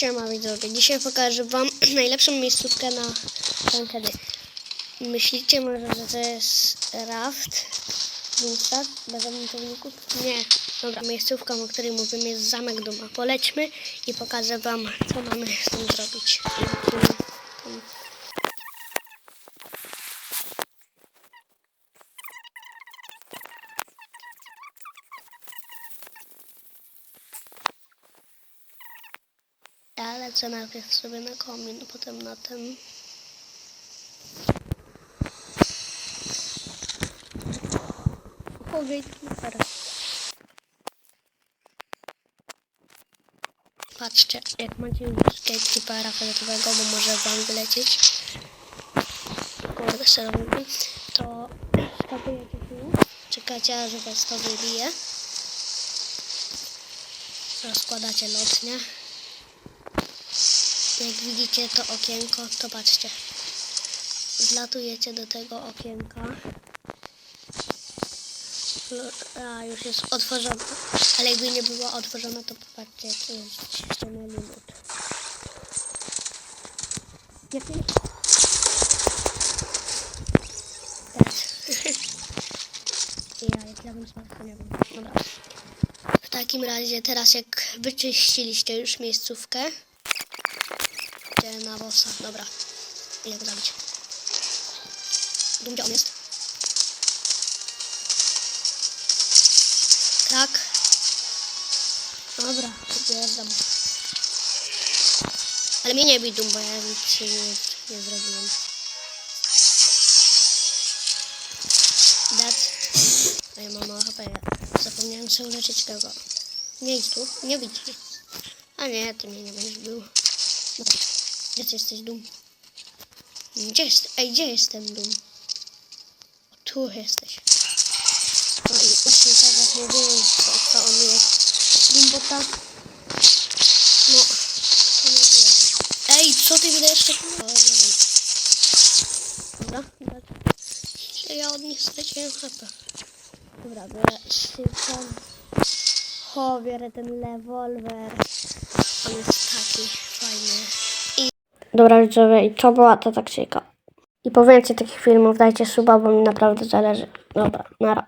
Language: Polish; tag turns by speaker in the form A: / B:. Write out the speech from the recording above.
A: Siema widzowie, dzisiaj pokażę wam najlepszą miejscówkę na Rankedy. Myślicie może, że to jest raft? Dunstat? Bez zamontowników? Nie. Dobra, miejscówką, o której mówimy jest Zamek Duma. Polećmy i pokażę wam, co mamy z tym zrobić. Ja lecę najpierw sobie na komin, potem na ten. O, gatekeeper. Patrzcie, jak macie już gatekeepera fioletowego, bo może wam wylecieć. Kurde, szerowy. To skakujecie tu, czekacie, aż was to wybije. Rozkładacie lotnię. Jak widzicie to okienko, to patrzcie. Zlatujecie do tego okienka. No, A, już jest otworzone. Ale jakby nie było otworzone, to popatrzcie, jaki jest ściany limit. Jaki? Ja, jak ja bym wiem. Dobra. W takim razie teraz jak wyczyściliście już miejscówkę, gdzie na bossa. Dobra. Ile go zabić? Dum, gdzie on jest? Krak. Dobra, zjeżdżam. Ale mnie nie bij dum, bo ja nic nie, nie zrobiłem. Dat. A ja mam mało HP. Zapomniałem sobie uleczyć tego. Nie idź tu, nie bić. A nie, ty mnie nie będziesz był. Dobra. Gdzie ty jesteś, Dum? Gdzie jest? Ej, gdzie jest ten Dum? O, tu jesteś. No i właśnie jak mówiłem, to, to on jest. Dum, bo tak... No, to nie wiem. Ej, co ty wydajesz tak? O, nie wiem. Dobra, ja od nich straciłem HP. Dobra, biorę szybko. O, biorę ten rewolwer. Dobra widzowie, i to była ta taktyka. I po więcej takich filmów dajcie suba, bo mi naprawdę zależy. Dobra, nara.